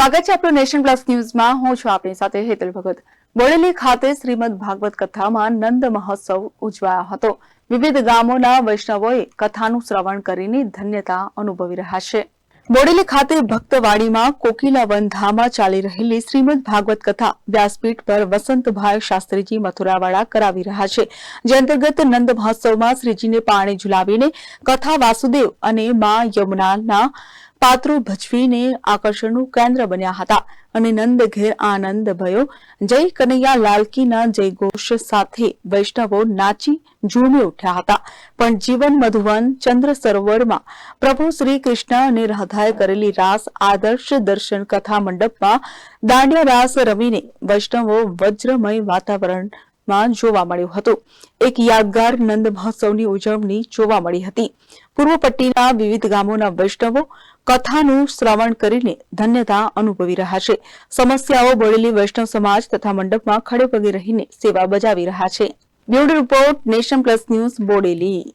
સ્વાગત છે આપણું નેશન પ્લસ ન્યૂઝમાં. હું છું આપની સાથે હેતલ ભગત. બોડેલી ખાતે શ્રીમદ ભાગવત કથામાં નંદ મહોત્સવ ઉજવાયો હતો. વિવિધ ગામોના વૈષ્ણવોએ કથાનું શ્રવણ કરીને ધન્યતા અનુભવી રહ્યા છે. બોડેલી ખાતે ભક્તવાડીમાં કોકિલા વનધામાં ચાલી રહેલી શ્રીમદ ભાગવત કથા વ્યાસપીઠ પર વસંતભાઈ શાસ્ત્રીજી મથુરાવાળા કરાવી રહ્યા છે. જે અંતર્ગત નંદ મહોત્સવમાં શ્રીજીને પાણી ઝુલાવીને કથા વાસુદેવ અને મા યમુનાના પાત્રો ભજવીને આકર્ષણનું કેન્દ્ર બન્યા હતા અને નંદ ઘેર આનંદ ભયો. જય કનૈયા લાલકીના જય ઘોષ સાથે વૈષ્ણવો નાચી ઝૂમી ઉઠ્યા હતા. પણ જીવન મધુવન ચંદ્ર સરોવરમાં પ્રભુ શ્રી કૃષ્ણ અને રાધાએ કરેલી રાસ આદર્શ દર્શન કથા મંડપમાં દાંડિયા રાસ રમીને વૈષ્ણવો વજ્રમય વાતાવરણમાં જોવા મળ્યું હતું. એક યાદગાર નંદ મહોત્સવની ઉજવણી જોવા મળી હતી. પૂર્વ પટ્ટીના વિવિધ ગામોના વૈષ્ણવો કથાનું શ્રવણ કરીને ધન્યતા અનુભવી રહ્યા છે. સમસ્યાઓ બળેલી વૈષ્ણવ સમાજ તથા મંડપમાં ખડે પગે રહીને સેવા બજાવી રહ્યા છે. Bureau report nation plus news Bodeli.